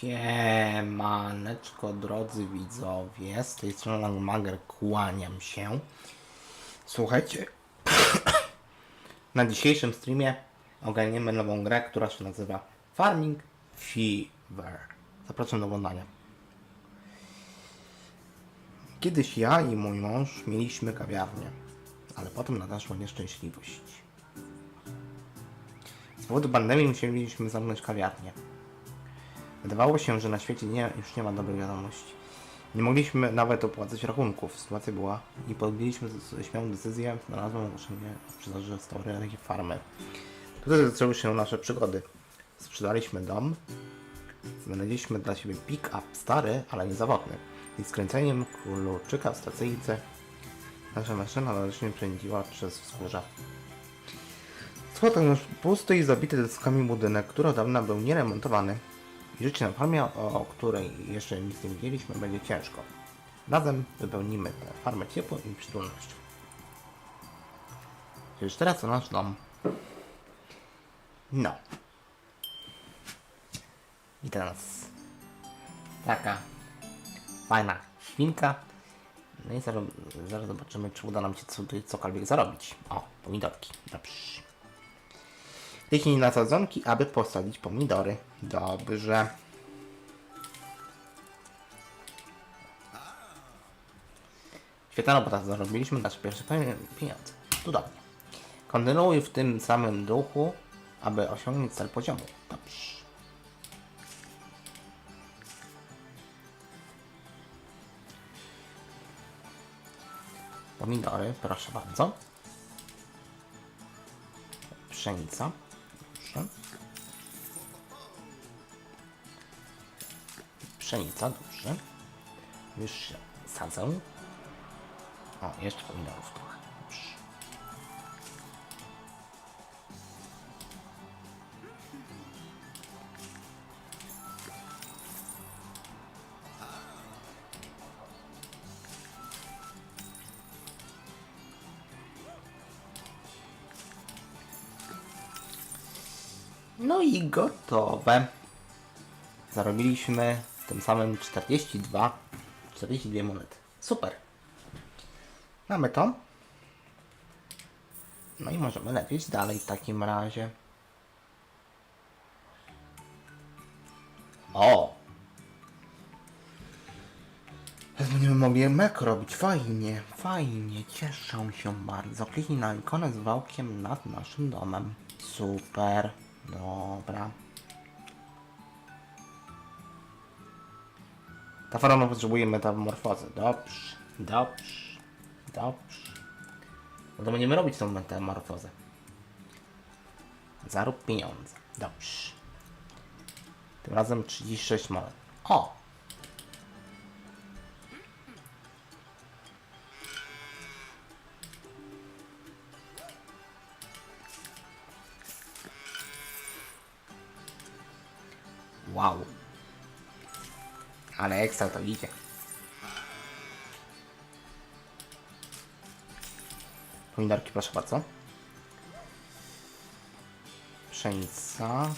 Siemaneczko drodzy widzowie, z tej strony Langmager, kłaniam się. Słuchajcie, na dzisiejszym streamie ogarniemy nową grę, która się nazywa Farming Fever. Zapraszam do oglądania. Kiedyś ja i mój mąż mieliśmy kawiarnię, ale potem nadeszła nieszczęśliwość. Z powodu pandemii musieliśmy zamknąć kawiarnię. Wydawało się, że na świecie nie, już nie ma dobrych wiadomości. Nie mogliśmy nawet opłacać rachunków. Sytuacja była i podjęliśmy śmiałą decyzję, znalazłem ogłoszenie w sprzedaży restauracji farmy. Tutaj zaczęły się nasze przygody. Sprzedaliśmy dom, znaleźliśmy dla siebie pick-up stary, ale niezawodny. I skręceniem kluczyka w stacyjce nasza maszyna należycie przędziła przez wzgórza. Schodek nasz pusty i zabity deskami budynek, który od dawna był nieremontowany. I życie na farmie, o, której jeszcze nic nie widzieliśmy, będzie ciężko. Razem wypełnimy tę farmę ciepłem i przytulnością. Już teraz to nasz dom. No. I teraz taka fajna świnka. No i zaraz, zaraz zobaczymy, czy uda nam się tutaj cokolwiek zarobić. O, pomidorki. Dobrze. Kliknij na sadzonki, aby posadzić pomidory. Dobrze. Świetna robota, zarobiliśmy nasze pierwsze pie- pieniądze. Cudownie. Kontynuuj w tym samym duchu, aby osiągnąć cel poziomu. Dobrze. Pomidory, proszę bardzo. Pszenica. Dobrze. Pszenica, dobrze. Już się sadzę. O, jeszcze pomidorów trochę. No i gotowe. Zarobiliśmy tym samym 42, 42 monety. Super. Mamy to. No i możemy lecieć dalej w takim razie. O! Teraz będziemy mogli mek robić. Fajnie, fajnie. Cieszę się bardzo. Kliknij na ikonę z wałkiem nad naszym domem. Super. Dobra. Ta farma potrzebuje metamorfozy. Dobrze, dobrze, dobrze. No to będziemy robić tą metamorfozę. Zarób pieniądze. Dobrze. Tym razem 36 monet. O! Ale ekstra to idzie. Pomidorki, proszę bardzo. Pszenica.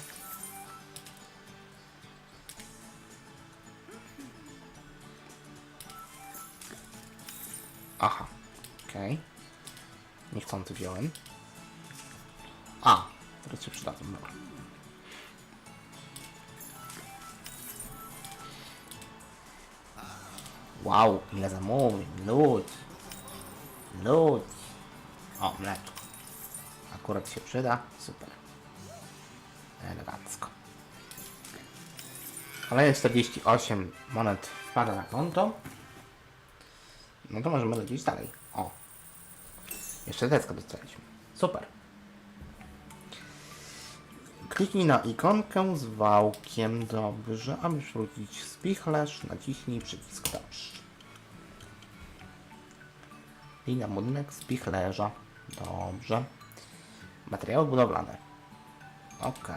Aha, okej. Niechcący wziąłem. A, teraz się przydadzą, dobra. Wow, ile zamówień, ludzi. Ludzi. O, mleczko. Akurat się przyda, super. Elegancko. Kolejne 48 monet wpada na konto. No to możemy lecieć dalej. O. Jeszcze deskę dostaliśmy. Super. Kliknij na ikonkę z wałkiem, dobrze, aby wrócić spichlerz, naciśnij przycisk dobrze. I na budynek spichlerza, dobrze. Materiały budowlane. Ok.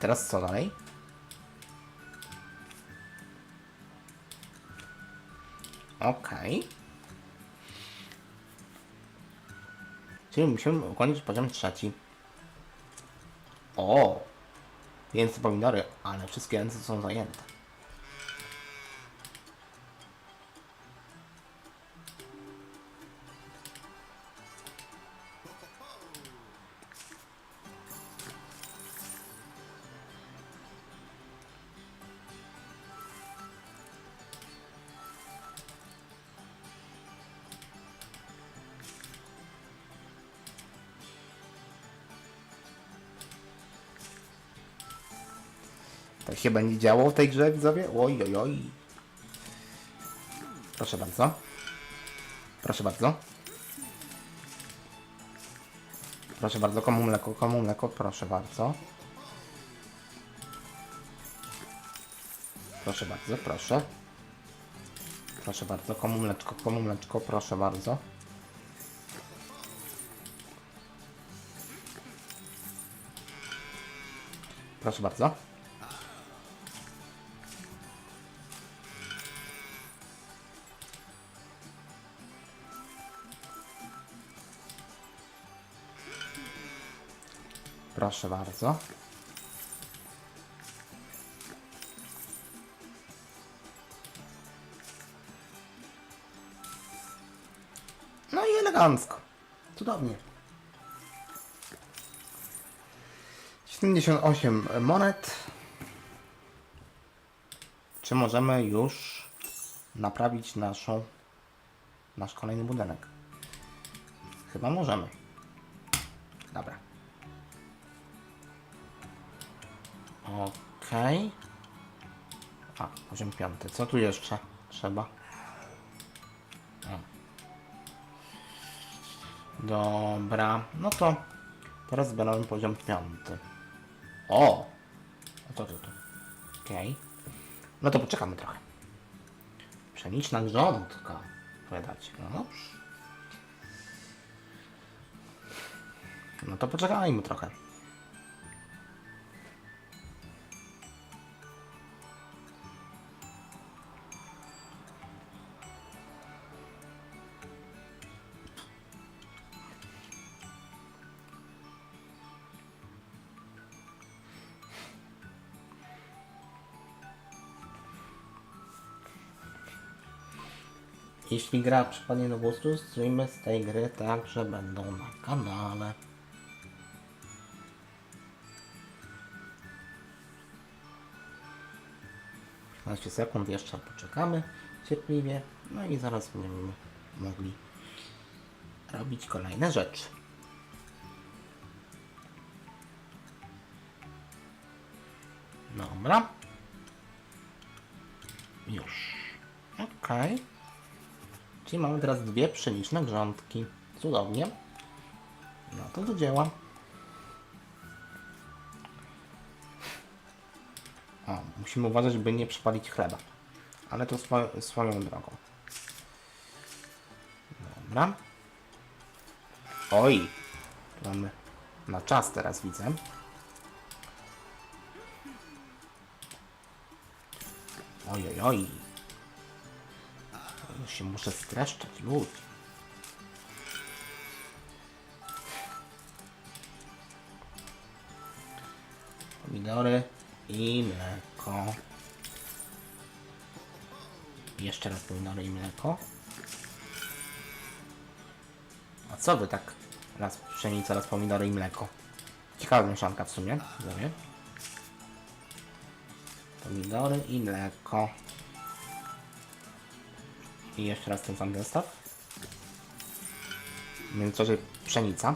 Teraz co dalej? Ok. Czyli musimy ukończyć poziom trzeci. O! Więc pomidory, ale wszystkie ręce są zajęte. To się będzie działo w tej grze, widzowie? Oj, oj, oj. Proszę bardzo. Proszę bardzo. Proszę bardzo, komu mleko, komu mleko, proszę bardzo. Proszę bardzo, proszę. Proszę bardzo, komu mleczko, komu mleczko, proszę bardzo. Proszę bardzo. Proszę bardzo. No i elegancko. Cudownie. 78 monet. Czy możemy już naprawić naszą nasz kolejny budynek? Chyba możemy. Dobra. Okej. A, poziom piąty. Co tu jeszcze trzeba? O. Dobra, no to teraz zbieramy poziom piąty. O! A co to tu? Okej. No to poczekamy trochę. Pszeniczna grządka. Powiadacie. No dobrze. No to poczekajmy trochę. Jeśli gra przypadnie do gustu, streamy z tej gry także będą na kanale. Piętnaście sekund jeszcze poczekamy cierpliwie, no i zaraz będziemy mogli robić kolejne rzeczy. Dobra. Już. Okej. Czyli mamy teraz dwie pszeniczne grządki. Cudownie. No to do dzieła. O, musimy uważać, by nie przypalić chleba. Ale to swo swoją drogą. Dobra. Oj. Mamy na czas teraz widzę. Oj, oj, oj. Się muszę streszczać, lud. Pomidory i mleko. Jeszcze raz pomidory i mleko. A co wy tak? Raz pszenica, raz pomidory i mleko. Ciekawa mieszanka w sumie, widzowie. Pomidory i mleko. I jeszcze raz ten sam zestaw. Międzyczasie pszenica.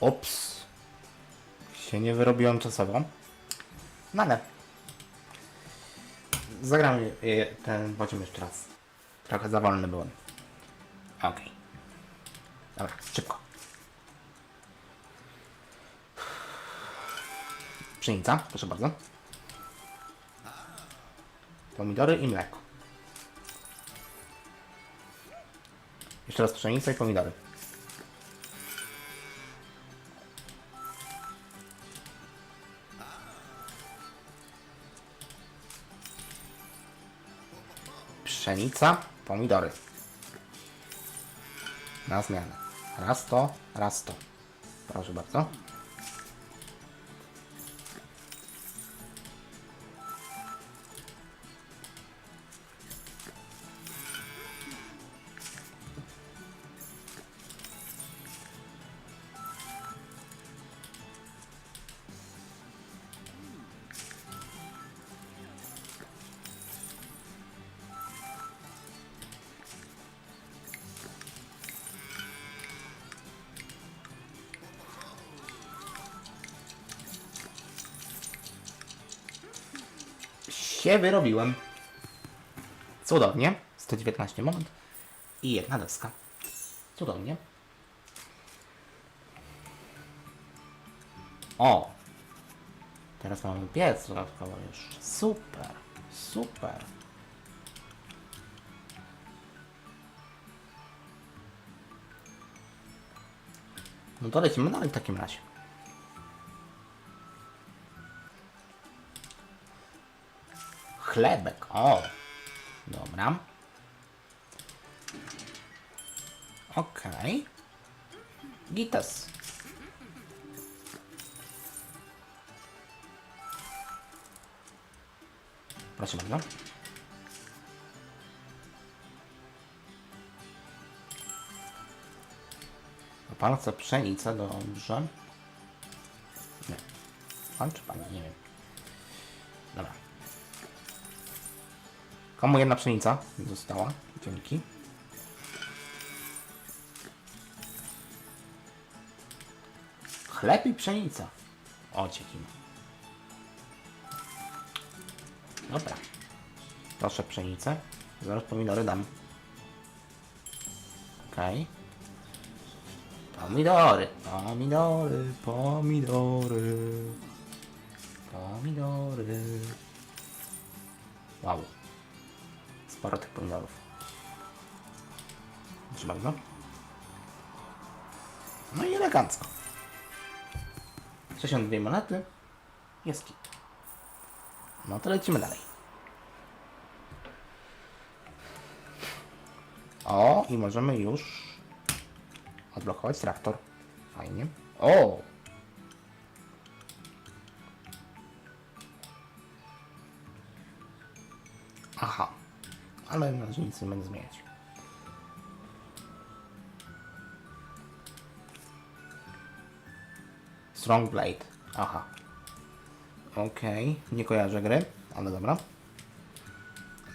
Ops. Się nie wyrobiłem czasowo. No ale Zagramy je- ten poziom jeszcze raz. Trochę za wolny byłem. Okej. Dobra, szybko. Pszenica, proszę bardzo. Pomidory i mleko. Jeszcze raz pszenica i pomidory. Pszenica, pomidory. Na zmianę. Raz to, raz to. Proszę bardzo. Się wyrobiłem. Cudownie. 119 moment. I jedna deska. Cudownie. O! Teraz mamy piec dodatkowo jeszcze. Super. Super. No to lecimy dalej w takim razie. Chlebek, o. Dobra. Okej. Gitas. Proszę bardzo. Pan chce dobrze. Nie. Pan czy pani? Nie wiem. Komu jedna pszenica została? Dzięki. Chleb i pszenica. O, ciekino. Dobra. Proszę pszenicę. Zaraz pomidory dam. Okej. Pomidory, pomidory, pomidory. Pomidory. Wow. Sporo tych pomidorów. Proszę bardzo. No i elegancko. 62 monety. Jest kit. No to lecimy dalej. O, i możemy już odblokować traktor. Fajnie. O! Ale razie nic nie będę zmieniać. Strong Blade. Aha. Okej. Nie kojarzę gry, ale dobra.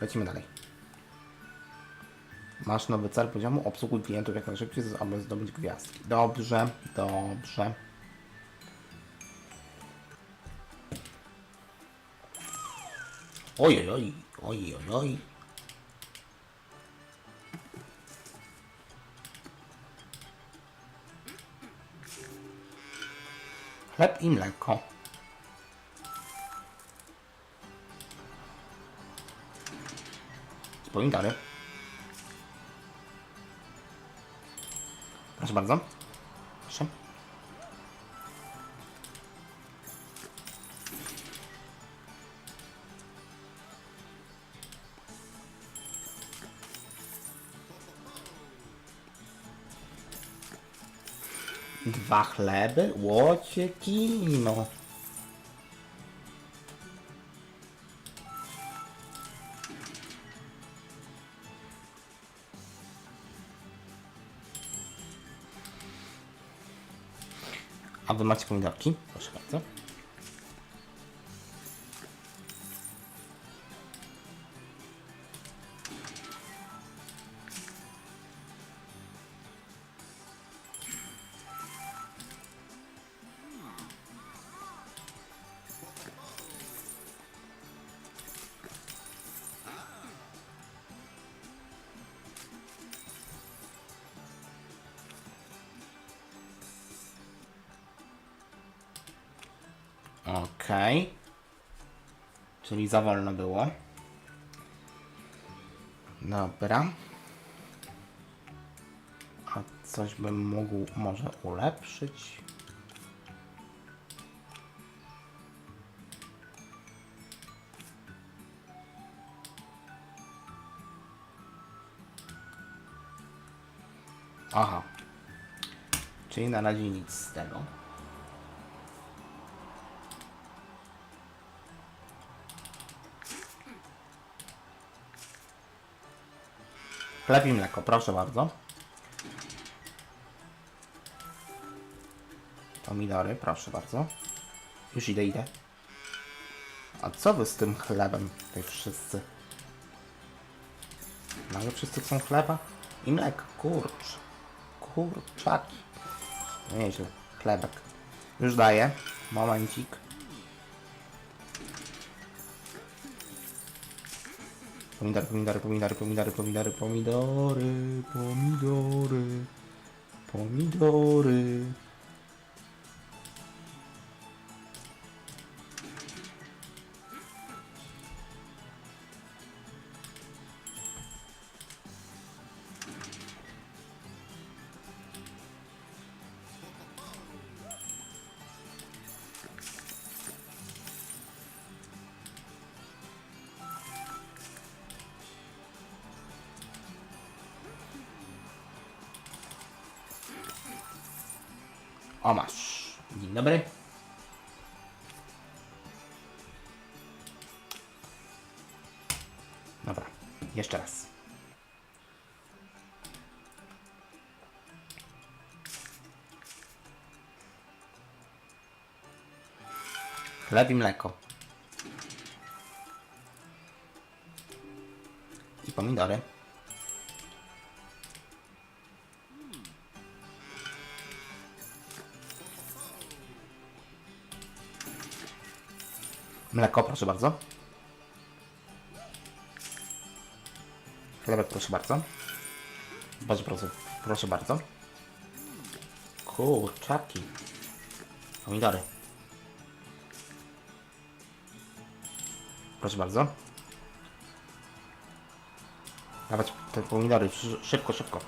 Lecimy dalej. Masz nowy cel poziomu, obsługuj klientów jak najszybciej, aby zdobyć gwiazdki. Dobrze, dobrze. Oj, oj, oj, oj, oj. Chleb i mleko. Pomidary. Proszę bardzo. Dwa chleby? Łocie kino. A wy macie pomidorki? Proszę bardzo. czyli za wolno było. Dobra. A coś bym mógł może ulepszyć. Aha. Czyli na razie nic z tego. Chleb i mleko, proszę bardzo. Pomidory, proszę bardzo. Już idę, idę. A co wy z tym chlebem, tutaj wszyscy? Nagle wszyscy chcą chleba? I mleko, kurcz. Kurczaki. No Nieźle, chlebek. Już daję. Momencik. Pomidory, pomidory, pomidory, pomidory, pomidory, pomidory, pomidory, pomidory. O masz. Dzień dobry. Dobra, jeszcze raz. Chleb i mleko. I pomidory. Mleko, proszę bardzo. Chlebek, proszę bardzo. Bardzo proszę, proszę bardzo. Kurczaki. Pomidory. Proszę bardzo. Dawać te pomidory. szy- Szybko, szybko.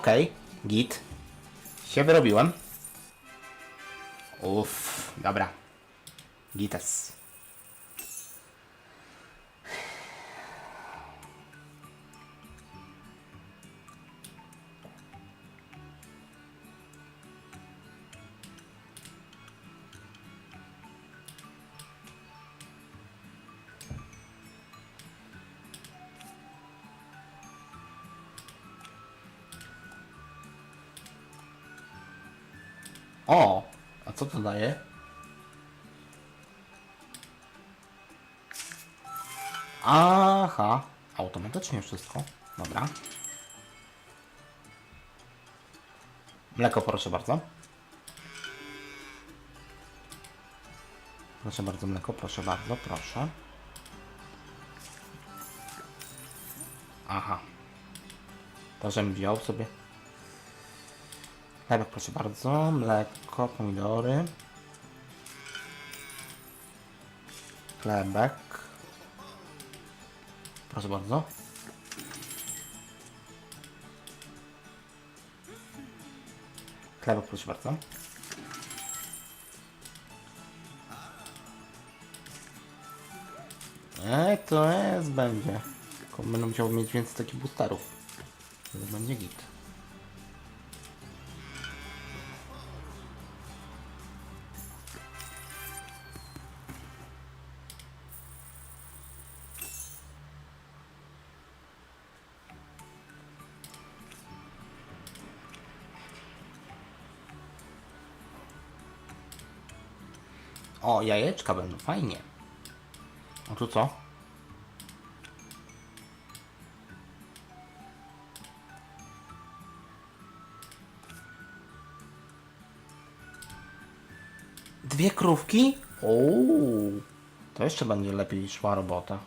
Okej, git. Się wyrobiłem. Uff, dobra. Gites. Co to daje? Aha, automatycznie wszystko. Dobra. Mleko, proszę bardzo. Proszę bardzo, mleko, proszę bardzo, proszę. Aha. To, żebym wziął sobie. Chlebek, proszę bardzo. Mleko, pomidory. Chlebek. Proszę bardzo. Chlebek, proszę bardzo. Ej, to jest będzie. Tylko będę musiał mieć więcej takich boosterów. Będzie git. O, jajeczka będą, fajnie. A tu co? Dwie krówki? Uuu, to jeszcze będzie lepiej szła robota.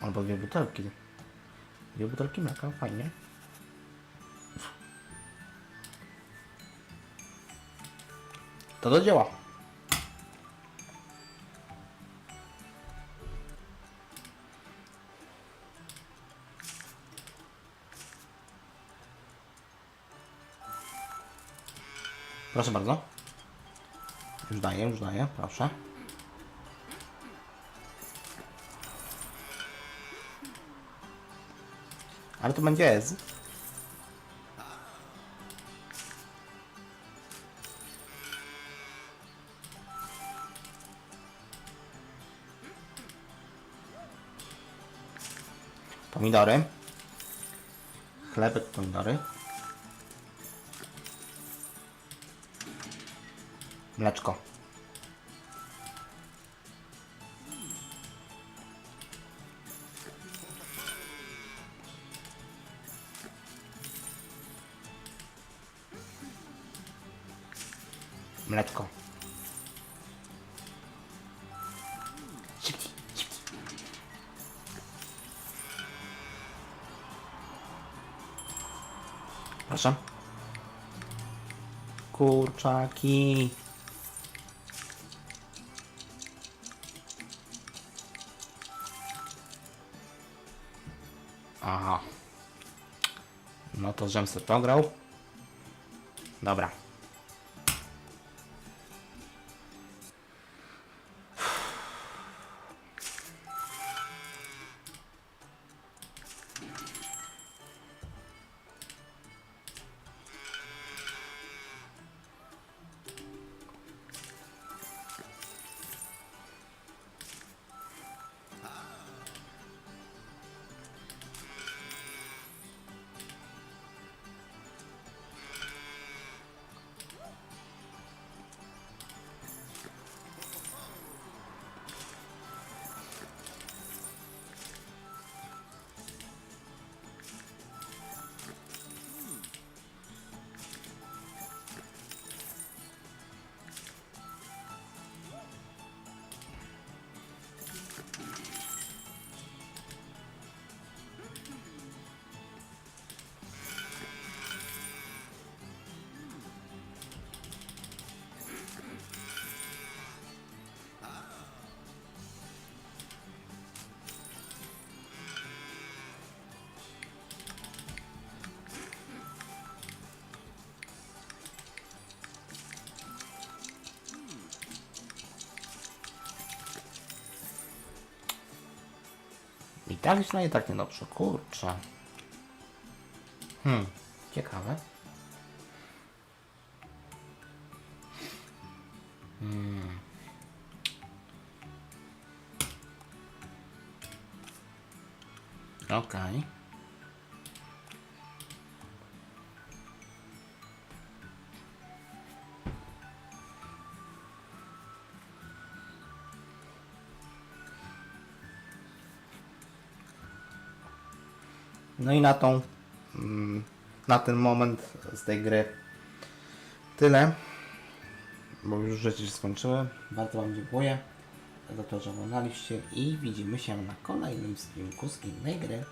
Albo dwie butelki. Dwie butelki mleka, fajnie. To do dzieła. Proszę bardzo. Już daję, już daję, proszę. Ale to będzie. Pomidory. Chlebek, pomidory. Mleczko. Mleczko. Kurczaki. Aha. No to żem sobie to grał. Dobra. Tak źle, i tak niedobrze. Kurczę. Hmm, ciekawe. Hmm. Okej. No i na tą, mm, na ten moment z tej gry tyle, bo już rzeczy się skończyły. Bardzo Wam dziękuję za to, że oglądaliście i widzimy się na kolejnym streamku z innej gry.